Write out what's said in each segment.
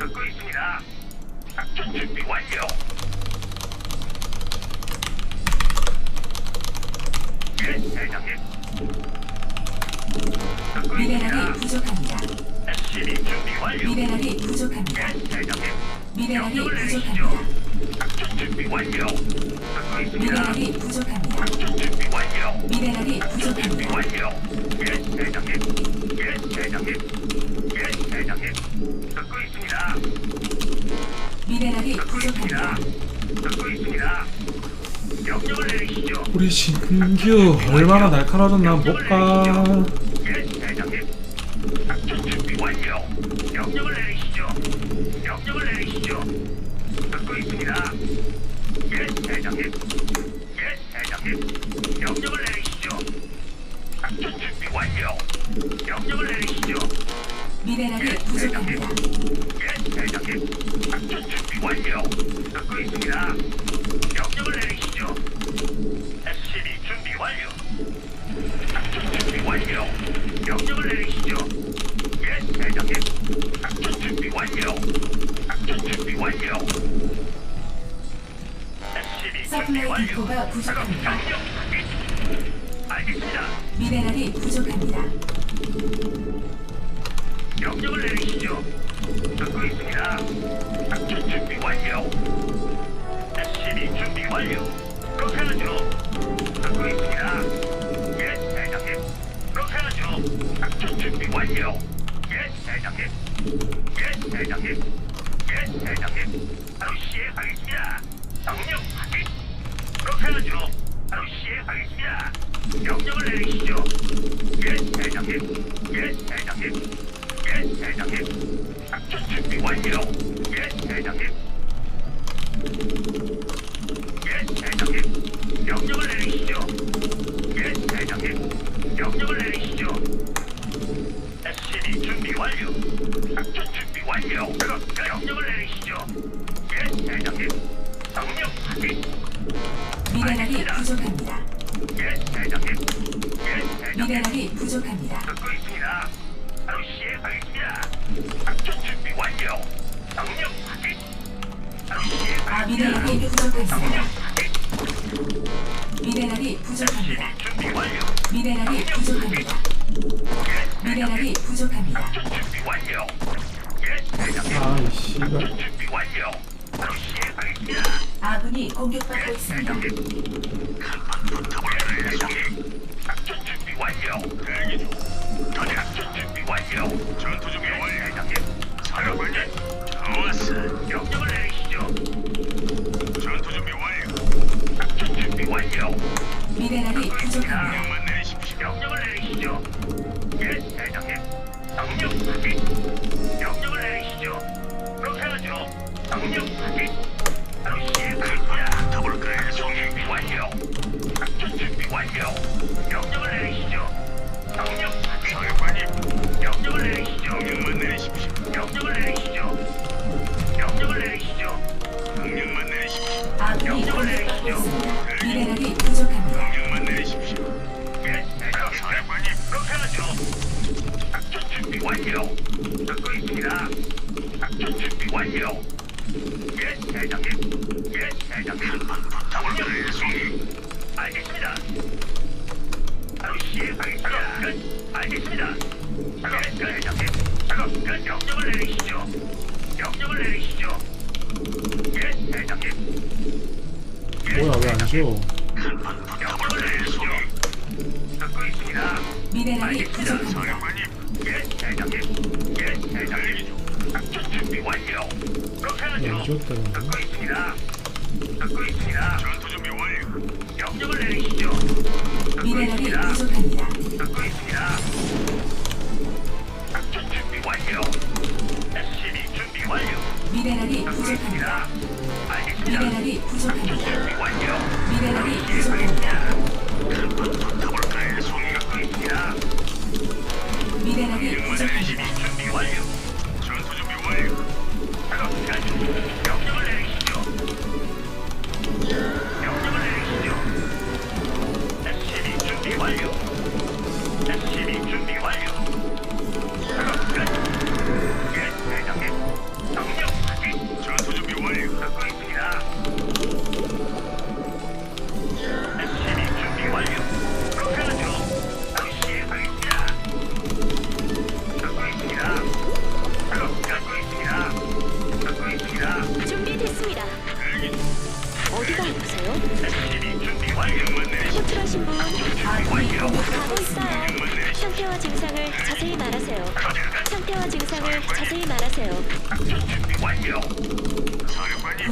듣고 있습니다. 작전 준비 완료. 예, 대장님. 듣고 미네랄이. 부족합니다. SCB 준비 완료. 미네랄이 부족합니다. 예, 대장님. 미네랄이 명령을 내리시죠. 부족합니다. 작전 준비 완료. 듣고 있습니다. 미네랄이 부족합니다. 작전 준비 완료. 미네랄이 준비 부족합니다. 완료. 예, 대장님. 예, 대장님. 예, 대장님. 듣고 있습니다. 미네랄이 듣고 있습니다. 부족합니다. 듣고 있습니다. 명령을 내리시죠. 우리 신규 얼마나 날카로워졌나 볼까 예, 대장님. 작전 준비 완료. 명령을 내리시죠. 명령을 내리시죠. 듣고 있습니다. 예, 대장님. 예, 대장님. 명령을 내리시죠. 작전 준비 완료. 명령을 내리시죠. 미네랄이 예, 부족합니다. 예, 대장님. 작전 준비 완료. 듣고 있습니다. 명령을 내리시죠. SCB 준비 완료. 작전 준비 완료. 명령을 내리시죠. 예, 대장님. 작전 준비 완료. 작전 준비 완료. SCB 준비 서플라이 완료. 디포가 부족합니다. 명령 확인. 알겠습니다. 미네랄이 부족합니다. 명령을 내리시죠. 듣고 있습니다. 작전 준비 완료. SCB 준비 완료. 하죠. 듣고 있습니다. 예, 대장님. 하죠. 작전 준비 완료. 예, 대장님. 예, 대장님. 예, 대장님. 바로 시행하겠습니다. 명령 확인. 하죠. 바로 시행하겠습니다. 명령을 내리시죠. 예, 대장님. 예, 대장님. 예, 대장님. 작전 준비 완료. 예, 대장님. 준비 완료. 작전 준비 완료. 미네랄이 부족합니다. 명령을 내리시죠. 예, 대장님. 명령 확인. 듣고 있습니다. 미네랄이 알겠습니다, 부족합니다. 사령관님. 예, 대장님. 예, 대장님. 작전 준비 완료. 그렇게 하죠. 안 줬다는데 듣고 있습니다. 듣고 있습니다. 전투 준비 완료. 명령을 내리시죠. 듣고 미네랄이 있습니다. 부족합니다. 듣고 있습니다. 작전 준비 완료. SCB 준비 완료. 미네랄이 듣고 부족합니다. 있습니다. 알겠습니다. 미네랄이 부족합니다. 준비 완료. 미네랄이 부족합니다. 준비 완료.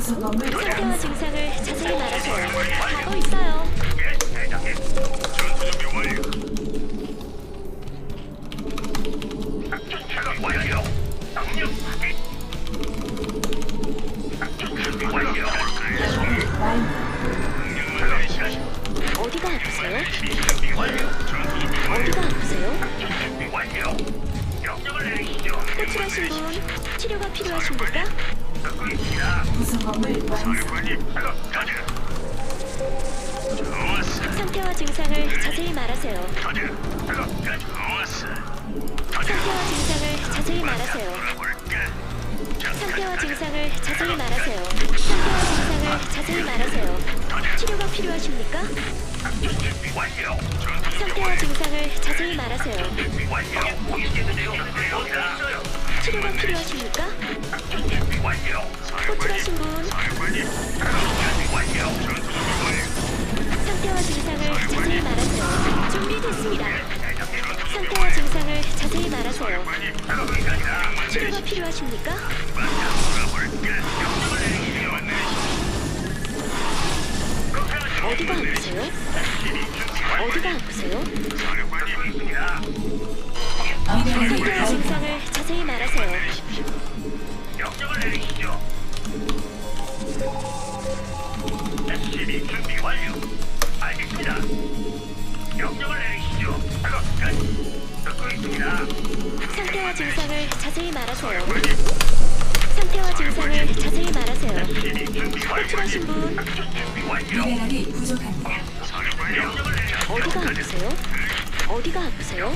상태와. 증상을 자세히 말하세요. 있어요. 어디가 아프세요? 어디가 아프세요? 호출하신 분 치료가 필요하십니까? 증상을 자세히 말하세요. 상태와 증상을 자세히 말하세요. 치료가 필요하십니까? 상태와. 증상을 자세히 말하세요. 치료가 필요하십니까? 호출하신 분. 상태와 증상을 자세히 말하세요. 준비됐습니다. 상태와. 증상을 자세히 말하세요. 치료가 필요하십니까? 어디가 아프세요? 어디가 아프세요? 상태와. 증상을 자세히 말하세요. 명령을 내리시죠. SCB 준비 완료. 알겠습니다. 명령을 내리시죠. 작업 끝. 듣고 있습니다. 상태와 증상을 자세히 말하세요. 미네랄이 부족합니다. 어디가 아프세요? 어디가 아프세요?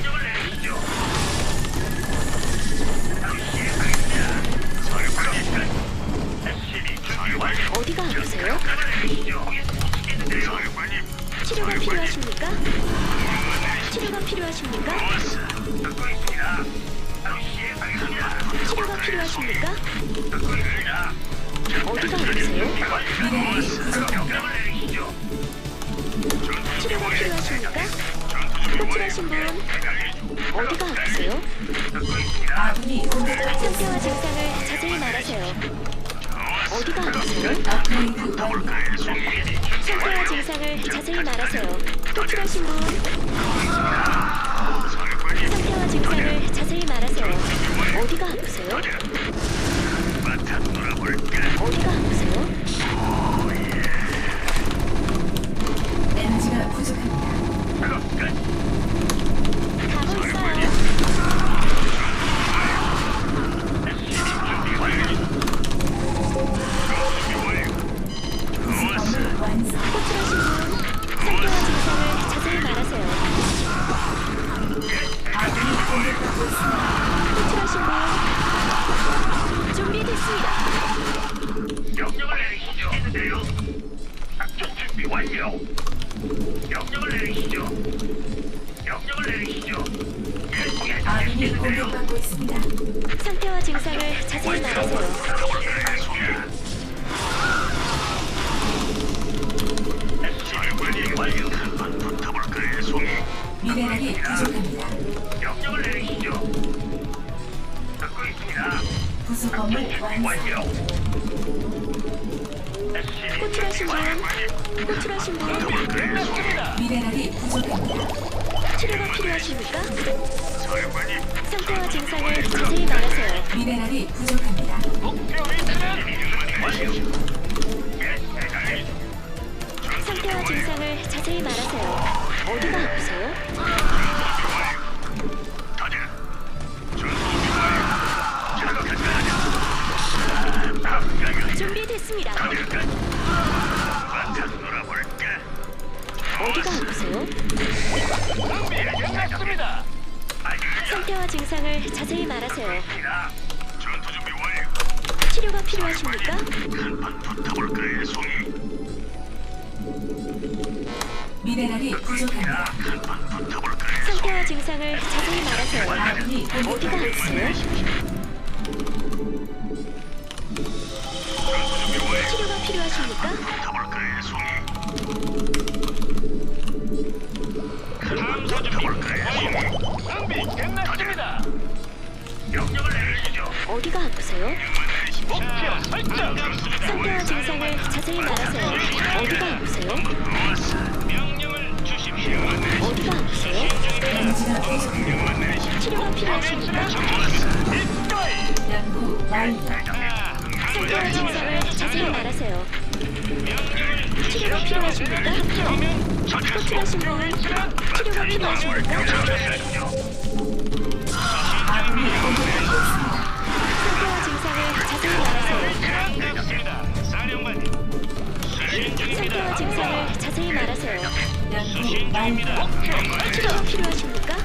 어디가 아프세요? 치료가 필요하십니까? 치료가 필요하십니까? 치료가 필요하십니까? 상태와. 증상을 자세히 말하세요. 어디가 아프세요? 업그레이드. 어디가 아프세요? 놀아볼까? 어디가 완료. 호출하신 분 호출하신 분 미네랄이 부족합니다. 치료가 필요하십니까? 사령관님, 상태와 증상을 자세히 말하세요. 미네랄이 부족합니다. 준비됐습니다. 맡아 놀아볼까? 어디가 아프세요? 끝났습니다. 알겠습니다. 상태와 증상을 자세히 말하세요. 전투 준비 완료. 치료가 필요하십니까? 한판 붙어볼까요, 송이? 미네랄이 부족합니다. 한판 붙어볼까요? 상태와 증상을 자세히 말하세요. 아군이 어디가. 아프세요? 어디가 아프세요? 목표 설정. 상태와 증상을 자세히 말하세요. 어디가 아프세요? 명령을 주십시오. 어디가 아프세요? 치료가 필요하십니까? 상태와 증상을 자세히 말하세요. 치료가 필요하십니까? 호출하신 분 치료가 필요하십니까? 상태와 증상을 자세히 말하세요. 치료가 필요하십니까?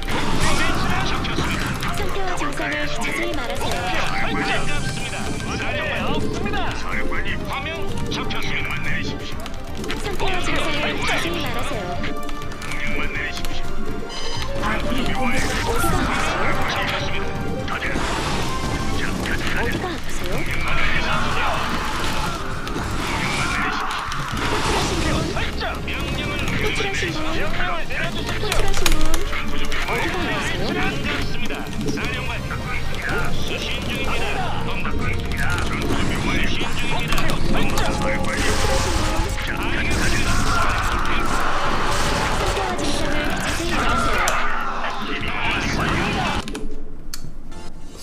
상태와 증상을 자세히 말하세요. 사령관님 화면 잡혔습니다. 내리십시오. 상태와 증상을 자세히 말하세요. 명령만 내리십시오. 아군이 공격받고 어디가. 아프세요? 잡혔습니다. 다들. 어디가 아프세요? 호출하신 분. 명령을 호출하신 분, 명령을 내려주십시오. 호출하신 분 어디가 아프세요? 반갑습니다. 사령관. 수신 중입니다.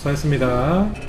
수고하셨습니다.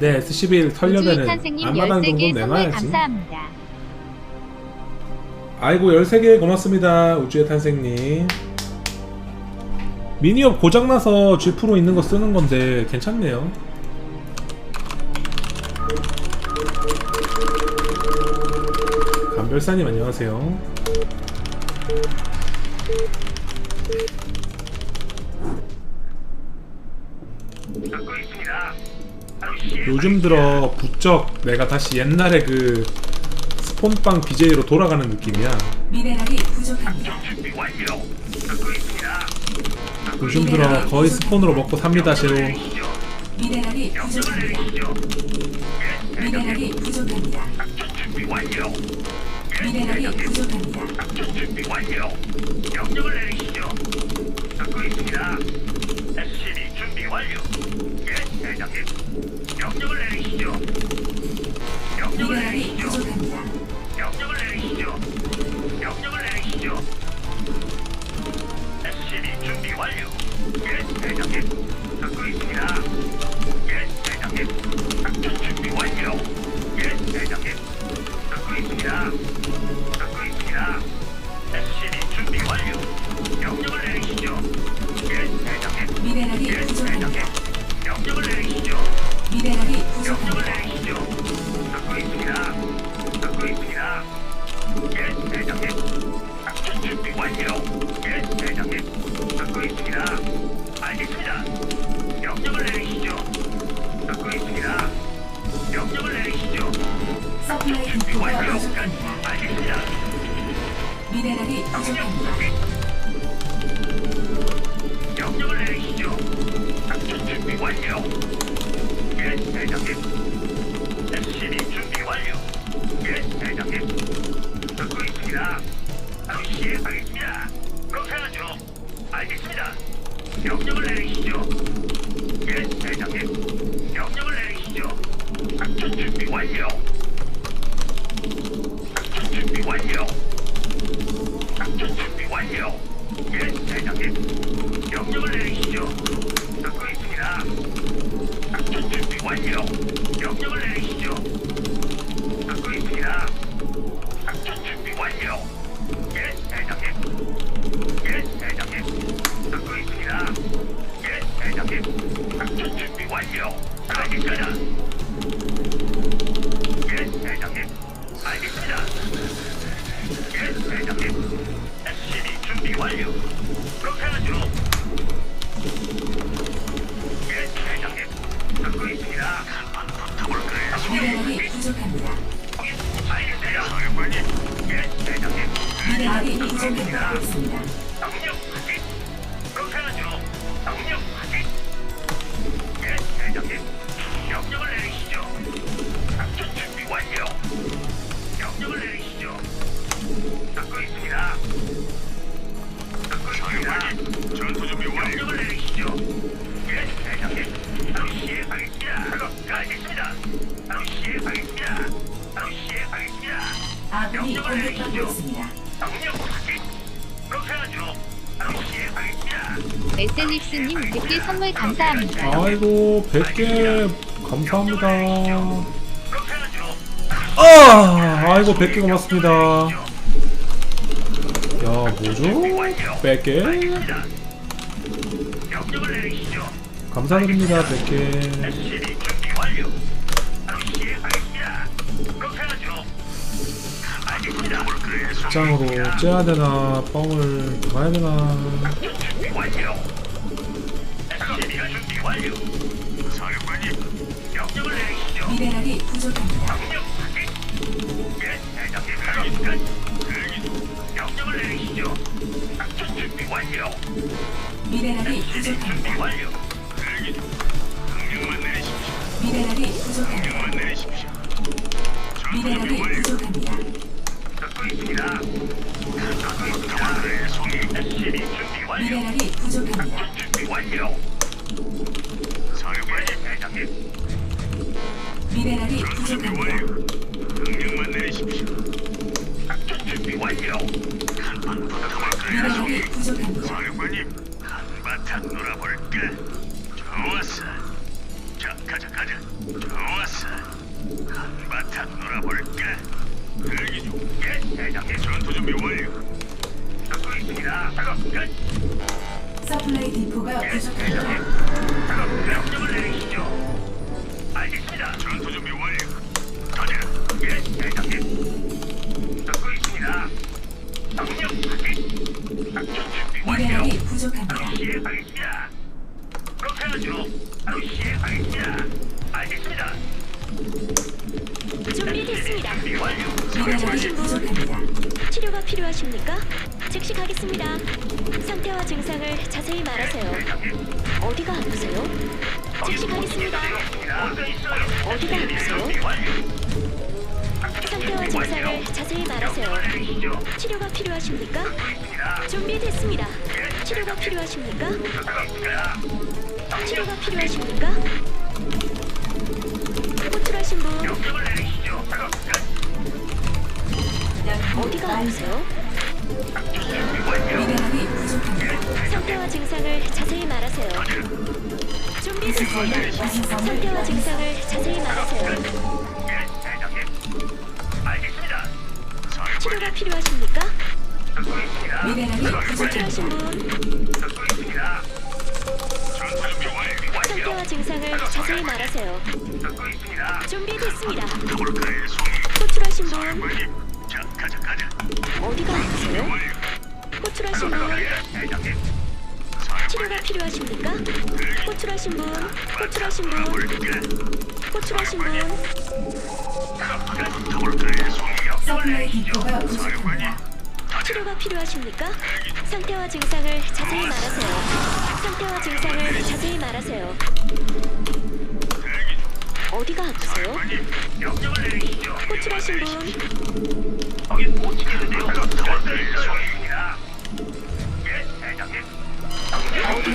네, S11 우주의 털려면은 탄생님 앞마당 13개 정도는 선물 내놔야지. 감사합니다. 아이고 13개 고맙습니다. 우주의 탄생님. 미니업 고장나서 G 프로 있는 거 쓰는 건데 괜찮네요. 감별사님 안녕하세요. 요즘 들어 부쩍 내가 다시 옛날에 그 스폰빵 BJ로 돌아가는 느낌이야. 미네랄이 부족합니다. 준비 완료. 듣고 있습니다. 요즘 들어 거의 스폰으로 먹고 삽니다, 제로. 미네랄이 부족합니다. 미네랄이 부족합니다. 준비 완료. 미네랄이 부족합니다. 작전 준비 완료. 명령을 내리시죠. 듣고 있습니다. SCB 준비 완료. 예, 대장님. 명령을 내리시죠. 명령을 내리시죠. 명령을 내리시죠. 명령을 내리시죠. SCB 준비 완료. 예, 대장님. 듣고 있습니다. 예, 대장님. 작전 준비 완료. 예, 대장님. 듣고 있습니다. 듣고 있습니다. 명령을 내리시죠. 듣고 있습니다. 작전 준비 완료. 명령을 내리시죠. 완료. 알겠습니다. 예, 대장님. 알겠습니다. 예, 대장님. SCB 준비 완료. 그렇게 하죠. 예, 대장님. 듣고 있습니다. 미네랄이 부족합니다. 알겠습니다. 예, 미네랄이 부족합니다. 아드님. 바로 시행하겠습니다. SNX님 100개 선물 감사합니다. 아이고 100개 감사합니다. 아 아이고 100개 고맙습니다. 야 뭐죠? 100개? 감사드립니다 100개 SCB 준비 완료. 바로 시행하겠습니다. 그렇게 하죠. 알겠습니다. 그의 손 직장으로 째야 되나 뻥을 가야 되나. 미네랄이 부족합니다. 미네랄이 부족합니다. 중. 명령만 내리십시오. 미네랄이 부족합니다. 명령만 내리십시오. 부족합니다. 미네랄이 부족합니다. 작전 준비 완료. 준비 부족합니다. 송이? 부족합니다. 한바탕 놀아볼까? 좋았어. 자, 가자, 가자. 좋았어. 한바탕 놀아볼까? 대기 중. 예, 대장님. 전투 준비 완료. 듣고 있습니다. 작업 끝. 서플라이 디포가 예, 부족합니다. 대장님. 작업 명령을 내리시죠. 알겠습니다. 전투 준비 완료. 가자. 예, 대장님. 듣고 있습니다. 명령 확인. 작전 준비 완료. 미네랄이 부족합니다. 시행하겠습니다. 알겠습니다. 준비됐습니다. 준비 완료. 미네랄이 부족합니다. 치료가 필요하십니까? 즉시 가겠습니다. 상태와 증상을 자세히 말하세요. 어디가 아프세요? 즉시 가겠습니다. 어디가 아프세요? 상태와 증상을 자세히 말하세요. 치료가 필요하십니까? 준비됐습니다. 치료가 필요하십니까? 치료가 필요하십니까? 호출하신 분 어디가 아프세요? 미네랄이 부족합니다. 상태와 증상을 자세히 말하세요. 준비됐습니다. 상태와 증상을 자세히 말하세요. 치료가 필요하십니까? 미네랄이 부족합니다. 호출하신 분 상태와 증상을 자세히 말하세요. 준비됐습니다. 호출하신 분 어디가 아프세요? 호출하신 분 치료가 필요하십니까? 호출하신 분 호출하신 분 호출하신 분 서플라이 디포가 부족합니다. 치료가 필요하십니까? 상태와 증상을 자세히 말하세요. 상태와 증상을 자세히 말하세요. 어디가 아프세요? 호출하신 분 어디가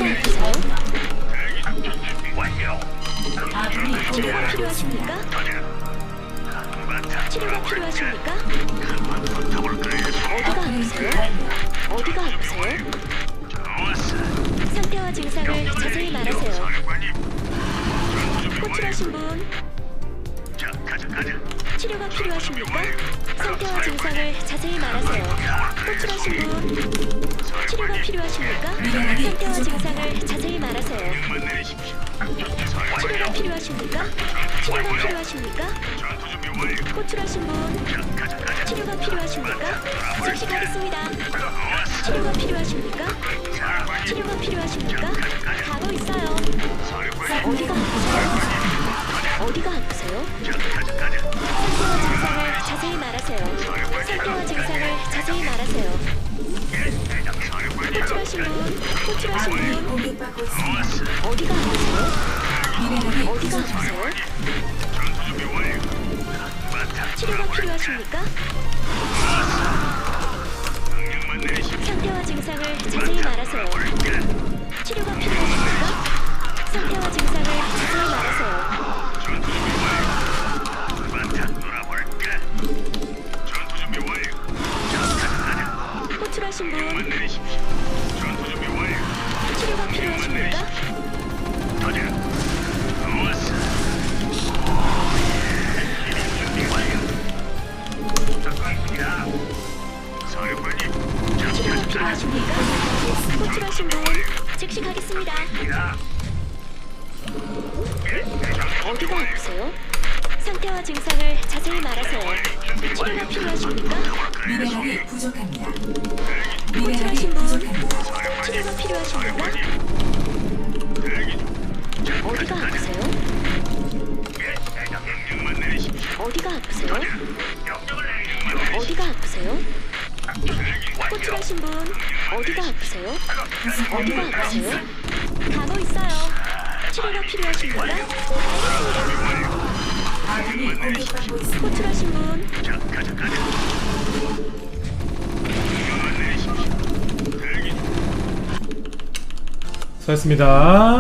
아프세요? 아군이 치료가 필요하십니까? 치료가 필요하십니까? 어디가 아프세요? 어디가 아프세요? 증상을 자세히 말하세요. 호출하신 분 치료가 필요하십니까? 상태와 증상을 자세히 말하세요. 호출하신 분 치료가 필요하십니까? 상태와 증상을 자세히 말하세요. 치료가 필요하십니까? 치료가 필요하십니까? 호출하신 분 치료가 필요하십니까? 즉시 가겠습니다. 치료가 필요하십니까? 치료가 필요하십니까? 가고 있어요. 어디가 아프세요? 어디가 아프세요? 상태와 증상을 자세히 말하세요. 상태와 증상을 자세히 말하세요. 호출하신 분, 호출하신 분. 어디가 아프세요? 어디가. 아프세요? 치료가 필요하십니까? 상태와 증상을 자세히 말하세요. 치료가 필요하십니까? 상태와 증상을 자세히 말하세요. 호출하신 분, 치료가 치료가 필요하십니까? 호출하신 분 즉시 가겠습니다. 어디가 아프세요? 상태와 증상을 자세히 말하세요. 치료가 필요하십니까? 호출하신 분 치료가 필요하십니까? 어디가 아프세요? 어디가 아프세요? 어디가 아프세요? 호출하신 분 어디가 아프세요? 어디가 아프세요? 가고 있어요. 치료가? 알겠습니다. 아군이 공격받고 있습니다. 호출하신 분. 수고하셨습니다